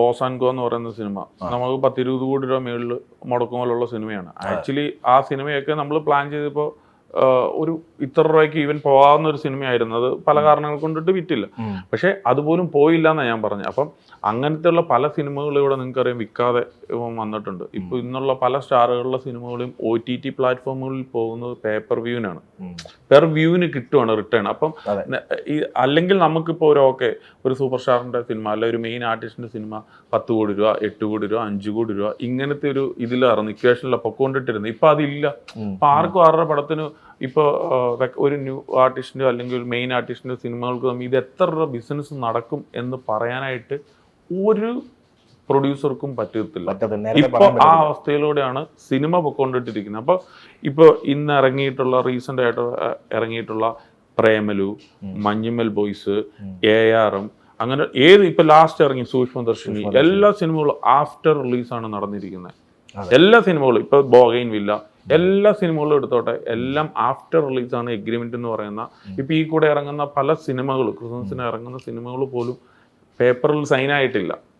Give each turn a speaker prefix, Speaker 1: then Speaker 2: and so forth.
Speaker 1: ബോസാൻകോ എന്ന് പറയുന്ന സിനിമ. നമുക്ക് പത്തിരുപത് കോടി രൂപ മേളിൽ മുടക്കുമല്ലുള്ള സിനിമയാണ്. ആക്ച്വലി ആ സിനിമയൊക്കെ നമ്മൾ പ്ലാൻ ചെയ്തപ്പോൾ ഒരു ഇത്ര രൂപയ്ക്ക് ഈവൻ പോകാവുന്ന ഒരു സിനിമയായിരുന്നു. അത് പല കാരണങ്ങൾ കൊണ്ടിട്ട് വിറ്റില്ല. പക്ഷെ അതുപോലും പോയില്ല എന്നാണ് ഞാൻ പറഞ്ഞത് അപ്പം അങ്ങനത്തെ ഉള്ള പല സിനിമകളും ഇവിടെ നിങ്ങൾക്കറിയാം. വിൽക്കാതെ വന്നിട്ടുണ്ട്. ഇപ്പൊ ഇന്നുള്ള പല സ്റ്റാറുകളുടെ സിനിമകളും ഒ ടി ടി പ്ലാറ്റ്ഫോമുകളിൽ പോകുന്നത് പേപ്പർ വ്യൂവിനാണ്. പെർ വ്യൂവിന് കിട്ടുവാണ് റിട്ടേൺ അപ്പം ഈ അല്ലെങ്കിൽ നമുക്കിപ്പോൾ ഒരു ഓക്കെ ഒരു സൂപ്പർ സ്റ്റാറിന്റെ സിനിമ അല്ലെ ഒരു മെയിൻ ആർട്ടിസ്റ്റിന്റെ സിനിമ പത്ത് കോടി രൂപ എട്ട് കോടി രൂപ അഞ്ച് കോടി രൂപ ഇങ്ങനത്തെ ഒരു ഇതിലായിരുന്നു ഇക്വേഷനിലൊക്കെ പൊക്കോണ്ടിട്ടിരുന്നത്. ഇപ്പൊ അതില്ല. ഇപ്പൊ ആർക്കും ആരുടെ പടത്തിന് ഇപ്പോൾ ഒരു ന്യൂ ആർട്ടിസ്റ്റിന്റെ അല്ലെങ്കിൽ ഒരു മെയിൻ ആർട്ടിസ്റ്റിന്റെ സിനിമകൾക്ക് തമ്മിൽ ഇത് എത്ര രൂപ ബിസിനസ് നടക്കും എന്ന് പറയാനായിട്ട് ഒരു പ്രൊഡ്യൂസർക്കും പറ്റത്തില്ല.
Speaker 2: ഇപ്പോൾ
Speaker 1: ഇപ്പൊ ആ. അവസ്ഥയിലൂടെയാണ് സിനിമ പൊക്കോണ്ടിട്ടിരിക്കുന്നത്. അപ്പോൾ ഇപ്പൊ ഇന്ന് ഇറങ്ങിയിട്ടുള്ള റീസെന്റ് ആയിട്ട് ഇറങ്ങിയിട്ടുള്ള Premalu Manjummel boys A R M അങ്ങനെ ഏത് ഇപ്പൊ ലാസ്റ്റ് ഇറങ്ങി സൂക്ഷ്മദർശിനി. എല്ലാ സിനിമകളും ആഫ്റ്റർ റിലീസാണ് നടന്നിരിക്കുന്നത്. എല്ലാ സിനിമകളും ഇപ്പൊ ബോഗൈൻ വില്ല എല്ലാ സിനിമകളും എടുത്തോട്ടെ എല്ലാം ആഫ്റ്റർ റിലീസാണ് എഗ്രിമെന്റ് എന്ന് പറയുന്ന. ഇപ്പൊ ഈ കൂടെ ഇറങ്ങുന്ന പല സിനിമകളും ക്രിസ്മസിന് ഇറങ്ങുന്ന സിനിമകൾ പോലും പേപ്പറിൽ സൈൻ ആയിട്ടില്ല.